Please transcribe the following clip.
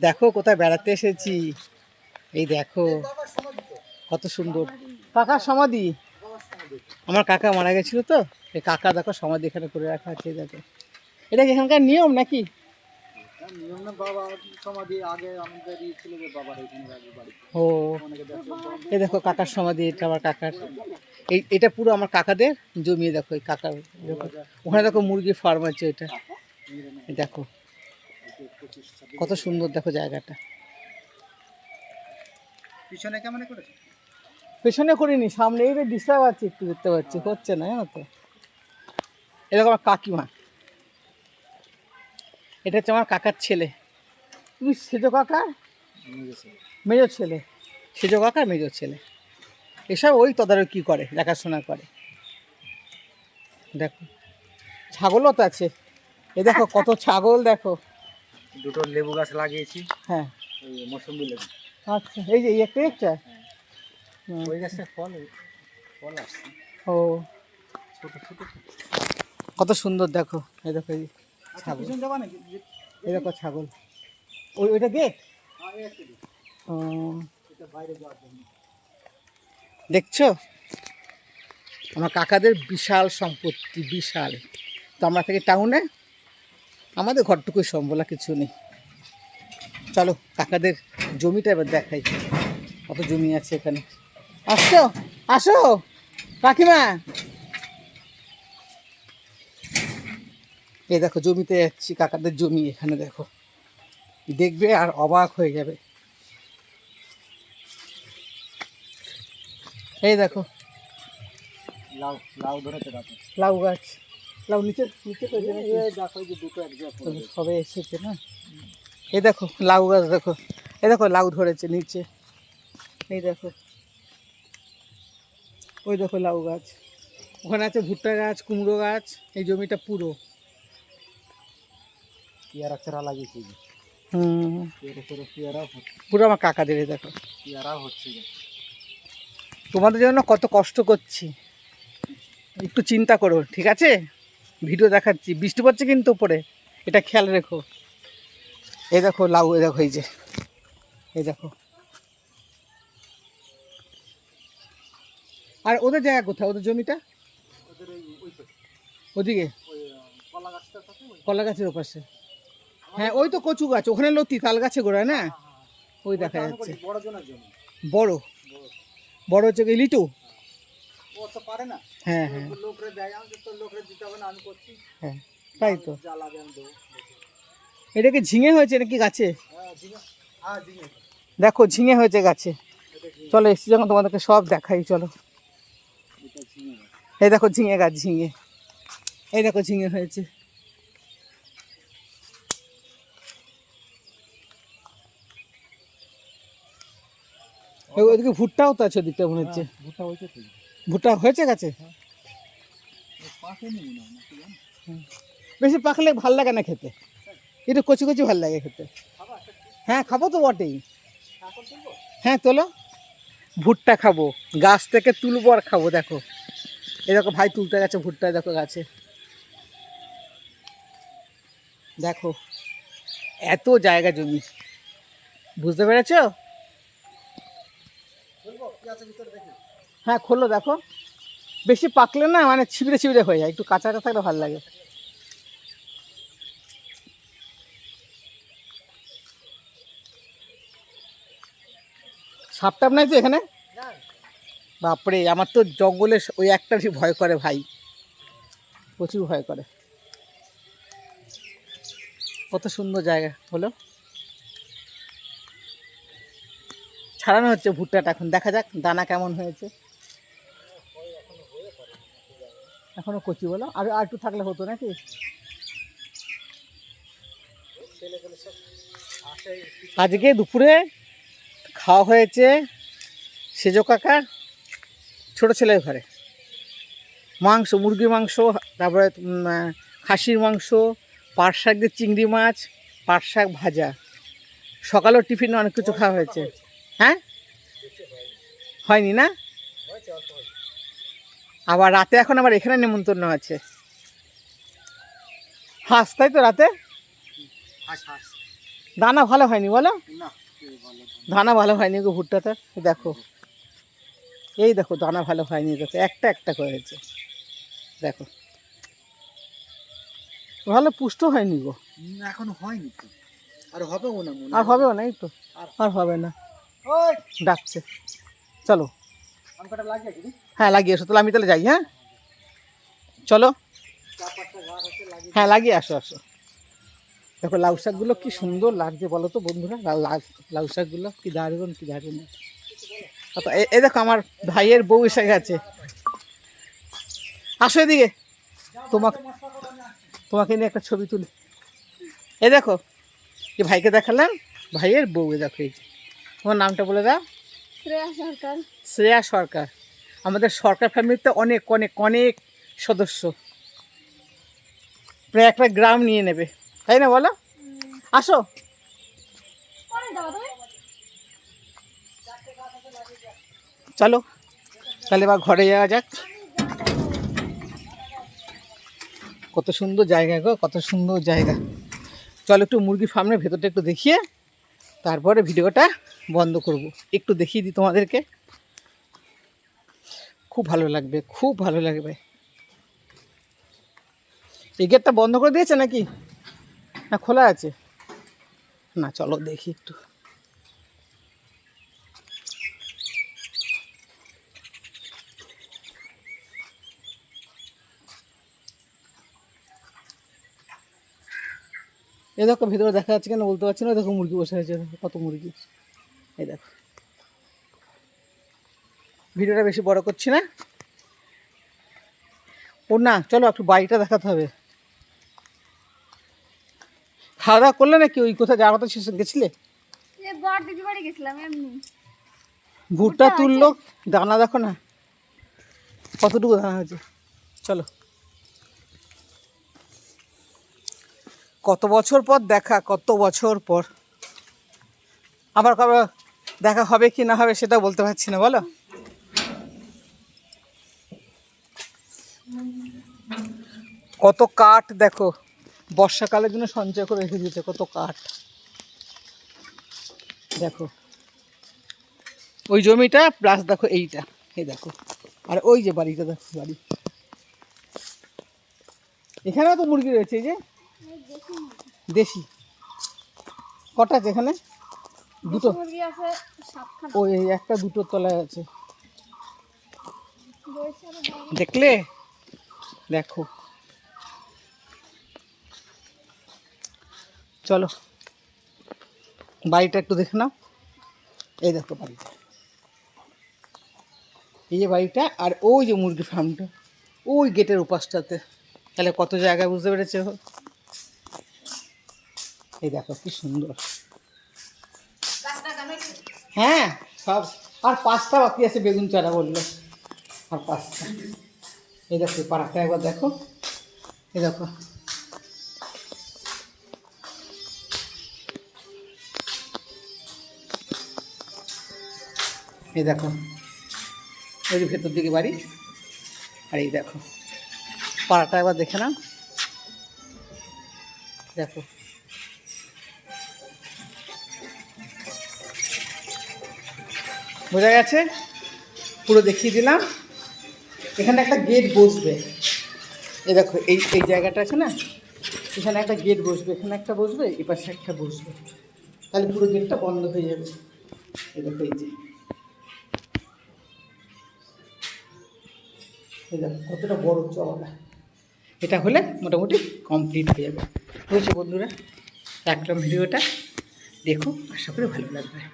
দেখো, কোথায় বেড়াতে এসেছি। এই দেখো, কত সুন্দর। কাকার সমাধি? আমার কাকা মারা গেছিল তো, এই কাকা দেখো সমাধি এখানে করে রাখা আছে দেখো। এটা এখানকার নিয়ম নাকি? ও অনেকে দেখো কাকার সমাধি, এটা আমার কাকার। এই, এটা পুরো আমার কাকাদের জমিয়ে দেখো, এই কাকার। ওখানে দেখো মুরগি ফার্ম আছে, এটা। দেখো। কত সুন্দর দেখো জায়গাটা। পিছনে কেমন করেছে? পেছনে করিনি সামনে এই ডিস্টার্ব আছে একটু দেখতে পাচ্ছি হচ্ছে না জানো তো। এরকম আমার কাকিমা। এটা হচ্ছে আমার কাকার ছেলে। তুমি সেজো কাকা? মেজর ছেলে। সেজো কাকা মেজর ছেলে। এসব ওই তদারকি করে দেখাশোনা করে। দেখো। ছাগলও তো আছে। এ দেখো কত ছাগল দেখো। দুটো লেবু গাছ লাগিয়েছি। হ্যাঁ। ওই মৌসুম্বি লেবু। আচ্ছা এই যে এই একটা একটা ওই গাছটা ফল ফল আসছে। ও। ছোট ছোট কত সুন্দর দেখো। এই দেখো এই ছাগল। যাবা নাকি? এই দেখো ছাগল। ওই ওইটা গেট। ও। জন্য। দেখছ? আমার কাকাদের বিশাল সম্পত্তি বিশাল। তো আমরা থাকি টাউনে আমাদের ঘরটুকুই সম্বলা কিছু নেই। চলো কাকাদের জমিটা এবার দেখাই। কত জমি আছে এখানে? আসো আসো কাকিমা। এই দেখো জমিতে যাচ্ছি কাকাদের জমি এখানে দেখো। দেখবে আর অবাক হয়ে যাবে। এই দেখো। লাউ লাউ ধরেছে লাউ গাছ। লাউ নিচে নিচে করেছে দেখো যে দুটো এক জায়গায় সবে এসেছে না? এই দেখো লাউ গাছ দেখো। এই দেখো লাউ ধরেছে নিচে। এই দেখো। ওই দেখো লাউ গাছ। ওখানে আছে ভুট্টা গাছ কুমড়ো গাছ এই জমিটা পুরো। পেয়ারা চারা লাগিয়েছি হুম। পেয়ারা পুরো আমার কাকাদের দেখো। পেয়ারা হচ্ছে তোমাদের জন্য কত কষ্ট করছি। একটু চিন্তা করো ঠিক আছে? ভিডিও দেখাচ্ছি বৃষ্টি পড়ছে কিন্তু উপরে। এটা খেয়াল রেখো। এই দেখো লাউ এই দেখো এই যে এই দেখো। আর ওদের জায়গা কোথায়? ওদের জমিটা? ওদিকে? কলা গাছের ওপাশে। হ্যাঁ ওই তো কচু গাছ ওখানে লতি তাল গাছে গোড়ায় না? ওই দেখা যাচ্ছে। বড়? বড়। বড় হচ্ছে লিটু? ও তো পারে না। হ্যাঁ হ্যাঁ। লোকরে দেয় আমি তো লোকরে দিতে হবে না আমি করছি। হ্যাঁ তাই তো। যা আমি দেবো। এটা কি ঝিঙে হয়েছে নাকি গাছে? হ্যাঁ দেখো ঝিঙে হয়েছে গাছে। চলো এসছি যখন তোমাদেরকে সব দেখাই চলো। এই দেখো ঝিঙে গাছ ঝিঙে। এই দেখো ঝিঙে হয়েছে। ওইদিকে ভুট্টাও তো আছে ওদিকটা মনে হচ্ছে। ভুট্টা হয়েছে ভুট্টা হয়েছে গাছে? জানো? বেশি পাকলে ভালো লাগে না খেতে। একটু কচি কচি ভালো লাগে খেতে। হ্যাঁ খাব তো বটেই। হ্যাঁ তোলো। ভুট্টা খাব। গাছ থেকে তুলবো আর খাব দেখো। এই দেখো ভাই তুলতে গেছে ভুট্টা দেখো গাছে। দেখো এত জায়গা জমি। বুঝতে পেরেছ? হ্যাঁ খোলো দেখো। বেশি পাকলে না মানে ছিবড়ে ছিবড়ে হয়ে যায়, একটু কাঁচা কাঁচা থাকলে ভালো লাগে। সাপ টাপ নাই তো এখানে? বাপরে, আমার তো জঙ্গলে ওই একটারই ভয় করে ভাই। প্রচুর ভয় করে। কত সুন্দর জায়গা, হলো। ছাড়ানো হচ্ছে ভুট্টাটা এখন, দেখা যাক দানা কেমন হয়েছে। এখনও কচি বলো। আর একটু থাকলে হতো নাকি? আজকে দুপুরে খাওয়া হয়েছে সেজো কাকার ছোটো ছেলের ঘরে। মাংস, মুরগির মাংস, তারপরে খাসির মাংস, পাট শাক দিয়ে চিংড়ি মাছ, পাট শাক ভাজা। সকালেও টিফিনে অনেক কিছু খাওয়া হয়েছে। হ্যাঁ? হয়নি না? আবার রাতে এখন আবার এখানে নেমন্তন্ন আছে। হাঁস তাই তো রাতে? দানা ভালো হয়নি বলো? দানা ভালো হয়নি গো ভুট্টাতে দেখো। এই দেখো দানা ভালো হয়নি দেখো একটা একটা করে হয়েছে। দেখো। ভালো পুষ্ট হয়নি গো। এখনও হয়নি তো। আর হবেও না আর। হবেও না এই তো। আর হবে না। ডাকছে। চলো। হ্যাঁ লাগিয়ে এসো তাহলে আমি তাহলে যাই হ্যাঁ? চলো। হ্যাঁ লাগিয়ে আসো আসো। দেখো লাউ শাকগুলো কি সুন্দর লাগছে বলো তো বন্ধুরা। লাউ শাকগুলো কি দারুণ কি দারুণ। আচ্ছা, এ- দেখো আমার ভাইয়ের বউ এসে গেছে। আসো এদিকে। তোমাকে তোমাকে নিয়ে একটা ছবি তুলি। এ দেখো যে ভাইকে দেখালাম ভাইয়ের বউ এ দেখো এই তোমার নামটা বলে দাও। শ্রেয়া সরকার। শ্রেয়া সরকার। আমাদের সরকার ফ্যামিলিতে অনেক অনেক অনেক সদস্য। প্রায় একটা গ্রাম নিয়ে নেবে। তাই না বলো? আসো। চলো। তাহলে এবার ঘরে যাওয়া যাক। কত সুন্দর জায়গা গো কত সুন্দর জায়গা। চলো একটু মুরগি ফার্মের ভেতরটা একটু দেখিয়ে তারপরে ভিডিওটা বন্ধ করব। একটু দেখিয়ে দিই তোমাদেরকে। খুব ভালো লাগবে, খুব ভালো লাগবে। এই গেটটা বন্ধ করে দিয়েছে নাকি? না, খোলা আছে? না, চলো দেখি একটু। এ দেখো, ভিতরে দেখা যাচ্ছে কেন বলতে পারছি না। দেখো মুরগি বসে আছে, কত মুরগি। এই দেখো। ভিডিওটা বেশি বড় করছি না। ও না চলো একটু বাড়িটা দেখাতে হবে। খাওয়া দাওয়া করলে নাকি ওই কোথায় যাওয়ার কথা শেষে গেছিলে? ভুট্টা তুললো দানা দেখো না। কতটুকু দানা হয়েছে? চলো। কত বছর পর দেখা কত বছর পর। আবার কবে দেখা হবে কি না হবে সেটা বলতে পারছি না, বলো। কত কাঠ দেখো, বর্ষাকালের জন্য সঞ্চয় করে রেখে দিয়েছে, কত কাঠ। দেখো, ওই জমিটা প্লাস দেখো এইটা, এই দেখো। আর ওই যে বাড়িটা দেখো, বাড়ি। এখানেও তো মুরগি রয়েছে যে? দেশি। কটা আছে এখানে? দুটো। ওই এই একটা দুটো তলায় আছে। দেখলে? দেখো। চলো। বাড়িটা একটু দেখে নাও। এই দেখো বাড়িটা। এই যে বাড়িটা আর ওই যে মুরগি ফার্মটা। ওই গেটের উপাসটাতে তাহলে কত জায়গায় বুঝতে পেরেছে? এই দেখো কি সুন্দর। হ্যাঁ। সব, আর পাঁচটা বাকি আছে বেগুন চারা বলল। আর পাঁচটা। এই দেখো পাড়াটা একবার দেখো। এই দেখো। এই দেখো। ওই যে ভেতর দিকে বাড়ি। আর এই দেখো। পাড়াটা একবার দেখে নাও। দেখো। বোঝা গেছে? পুরো দেখিয়ে দিলাম। এখানে একটা গেট বসবে। এ দেখো, এই এই জায়গাটা আছে না? এখানে একটা গেট বসবে, এখানে একটা বসবে, এই পাশে একটা বসবে। তাহলে পুরো গেটটা বন্ধ হয়ে যাবে। এ দেখো, এই যে। দেখো, কতটা বড় চওড়া। এটা হলে মোটামুটি কমপ্লিট হয়ে যাবে। বুঝেছ বন্ধুরা? রাখলাম ভিডিওটা। দেখো, আশা করি ভালো লাগবে।